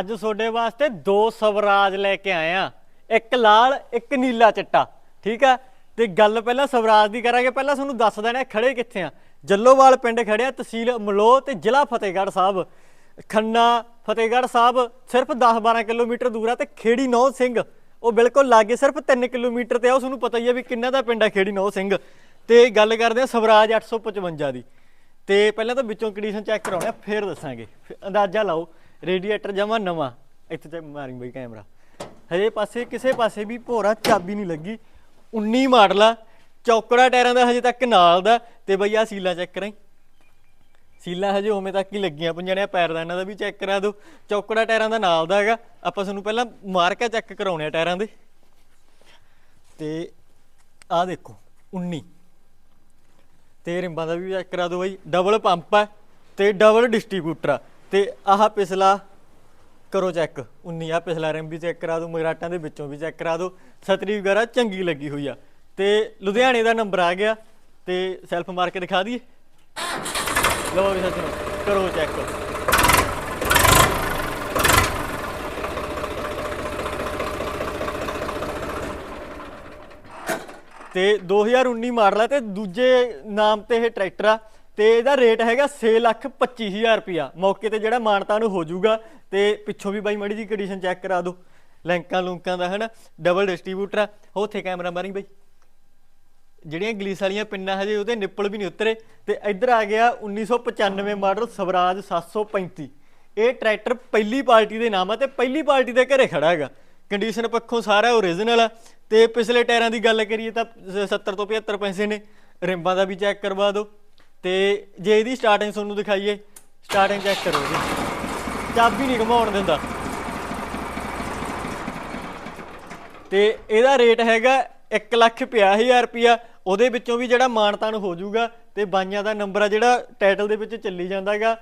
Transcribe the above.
ਅੱਜ ਤੁਹਾਡੇ ਵਾਸਤੇ ਦੋ ਸਵਰਾਜ ਲੈ ਕੇ ਆਏ ਆ। ਇੱਕ ਲਾਲ, ਇੱਕ ਨੀਲਾ ਚਿੱਟਾ, ਠੀਕ ਆ? ਤੇ ਗੱਲ ਪਹਿਲਾਂ ਸਵਰਾਜ ਦੀ ਕਰਾਂਗੇ। ਪਹਿਲਾਂ ਤੁਹਾਨੂੰ ਦੱਸ ਦੇਣਾ ਖੜੇ ਕਿੱਥੇ ਆ? ਜੱਲੋਵਾਲ ਪਿੰਡ ਖੜਿਆ ਤਹਿਸੀਲ ਮਲੋ ਤੇ ਜ਼ਿਲ੍ਹਾ ਫਤਿਹਗੜ੍ਹ ਸਾਹਿਬ। ਖੰਨਾ, ਫਤਿਹਗੜ੍ਹ ਸਾਹਿਬ, ਸਿਰਫ 10-12 ਕਿਲੋਮੀਟਰ ਦੂਰ ਆ ਤੇ ਖੇੜੀ ਨੌ ਸਿੰਘ। ਉਹ ਬਿਲਕੁਲ ਲਾਗੇ, ਸਿਰਫ 3 ਕਿਲੋਮੀਟਰ ਤੇ ਆ। ਉਹ ਤੁਹਾਨੂੰ ਪਤਾ ਹੀ ਆ ਵੀ ਕਿੰਨਾ ਦਾ ਪਿੰਡ ਆ ਖੇੜੀ ਨੌ ਸਿੰਘ। ਤੇ ਗੱਲ ਕਰਦੇ ਆ ਸਵਰਾਜ 855 ਦੀ। ਤੇ ਪਹਿਲਾਂ ਤਾਂ ਵਿੱਚੋਂ ਕੰਡੀਸ਼ਨ ਚੈੱਕ ਕਰਾਉਣੇ ਆ, ਫਿਰ ਦੱਸਾਂਗੇ। ਫਿਰ ਅੰਦਾਜ਼ਾ ਲਾਓ। ਰੇਡੀਏਟਰ ਜਮਾ ਨਵਾਂ। ਇੱਥੇ ਤੇ ਮਾਰਿੰਗ ਬਈ ਕੈਮਰਾ। ਹਜੇ ਪਾਸੇ ਕਿਸੇ ਪਾਸੇ ਵੀ ਭੋਰਾ ਚਾਬੀ ਨਹੀਂ ਲੱਗੀ। 19 ਮਾਡਲ ਆ। ਚੌਕੜਾ ਟਾਇਰਾਂ ਦਾ ਹਜੇ ਤੱਕ ਨਾਲ ਦਾ। ਤੇ ਬਈ ਆ ਸੀਲਾ ਚੈੱਕ ਕਰਾਂ ਸੀਲਾ ਹਜੇ ਉਵੇਂ ਤੱਕ ਹੀ ਲੱਗੀਆਂ ਪੰਜਾਣਿਆ ਪੈਰਦਾਨਾਂ ਦਾ ਵੀ ਚੈੱਕ ਕਰਾ ਦਿਓ। ਚੌਕੜਾ ਟਾਇਰਾਂ ਦਾ ਨਾਲ ਦਾ ਹੈਗਾ। ਆਪਾਂ ਤੁਹਾਨੂੰ ਪਹਿਲਾਂ ਮਾਰਕਾ ਚੈੱਕ ਕਰਾਉਣੇ ਆ ਟਾਇਰਾਂ ਦੇ। ਤੇ ਆਹ ਦੇਖੋ 19 ਤੇ ਰਿੰਬਾਂ ਦਾ ਵੀ ਚੈੱਕ ਕਰਾ ਦਿਓ ਬਾਈ। ਡਬਲ ਪੰਪ ਹੈ ਤੇ ਡਬਲ ਡਿਸਟ੍ਰੀਬਿਊਟਰ ਆ। ਤੇ ਆਹ ਪਿਛਲਾ ਕਰੋ ਚੈੱਕ 19 ਆ ਪਿਛਲਾ ਰਿੰਬ ਵੀ ਚੈੱਕ ਕਰਾ ਦਿਓ ਮਗਰਾਟਾਂ ਦੇ ਵਿੱਚੋਂ ਵੀ ਚੈੱਕ ਕਰਾ ਦਿਓ ਸਤਰੀ ਵਗੈਰਾ ਚੰਗੀ ਲੱਗੀ ਹੋਈ ਆ। ਤੇ ਲੁਧਿਆਣੇ ਦਾ ਨੰਬਰ ਆ ਗਿਆ, ਤੇ ਸੈਲਫ ਮਾਰ ਕੇ ਦਿਖਾ ਦਈਏ। ਲਓ ਵੀ ਸੱਜਣੋ, ਕਰੋ ਚੈੱਕ। ਤੇ 2019 ਮਾਡਲ ਹੈ ਤੇ ਦੂਜੇ ਨਾਮ ਤੇ ਇਹ ਟਰੈਕਟਰ ਆ। ਤੇ ਇਹਦਾ ਰੇਟ ਹੈਗਾ 6,25,000 ਰੁਪਿਆ ਮੌਕੇ ਤੇ ਜਿਹੜਾ ਮਾਨਤਾ ਨੂੰ ਹੋ ਜਾਊਗਾ ਤੇ ਪਿੱਛੋਂ ਵੀ ਬਾਈ ਮੜੀ ਜੀ ਕੰਡੀਸ਼ਨ ਚੈੱਕ ਕਰਾ ਦਿਓ। ਲੈਂਕਾਂ ਲੁੰਕਾਂ ਦਾ ਹਨਾ ਡਬਲ ਡਿਸਟ੍ਰੀਬਿਊਟਰ ਆ ਉੱਥੇ ਕੈਮਰਾ ਮਾਰੀ ਬਾਈ। ਜਿਹੜੀਆਂ ਗਲੀਸ ਵਾਲੀਆਂ ਪਿੰਨਾਂ ਹਜੇ ਉਹਦੇ ਨਿੱਪਲ ਵੀ ਨਹੀਂ ਉਤਰੇ। ਤੇ ਇੱਧਰ ਆ ਗਿਆ 1995 ਮਾਡਲ ਸਵਰਾਜ 735 ਇਹ ਟਰੈਕਟਰ ਪਹਿਲੀ ਪਾਰਟੀ ਦੇ ਨਾਮ ਆ ਤੇ ਪਹਿਲੀ ਪਾਰਟੀ ਦੇ ਘਰੇ ਖੜਾ ਹੈਗਾ। ਕੰਡੀਸ਼ਨ ਪੱਖੋਂ ਸਾਰਾ ਓਰੀਜਨਲ ਆ। ਤੇ ਪਿਛਲੇ ਟਾਇਰਾਂ ਦੀ ਗੱਲ ਕਰੀਏ ਤਾਂ 70 ਤੋਂ 75 ਪੈਸੇ ਨੇ। ਰਿੰਬਾਂ ਦਾ ਵੀ ਚੈੱਕ ਕਰਵਾ ਦਿਓ। ਤੇ ਜੇ ਇਹਦੀ ਸਟਾਰਟਿੰਗ ਤੁਹਾਨੂੰ ਦਿਖਾਈਏ ਸਟਾਰਟਿੰਗ ਚੈੱਕ ਕਰੋ ਜੀ। ਚਾਬੀ ਨਹੀਂ ਘਮਾਉਣ ਦਿੰਦਾ। ਤੇ ਇਹਦਾ ਰੇਟ ਹੈਗਾ 150000 ਰੁਪਿਆ ਉਹਦੇ ਵਿੱਚੋਂ ਵੀ ਜਿਹੜਾ ਮਾਨਤਾਨ ਹੋ ਜਾਊਗਾ ਤੇ ਬਾਈਆਂ ਦਾ ਨੰਬਰ ਆ ਜਿਹੜਾ ਟਾਈਟਲ ਦੇ ਵਿੱਚ ਚੱਲੀ ਜਾਂਦਾਗਾ।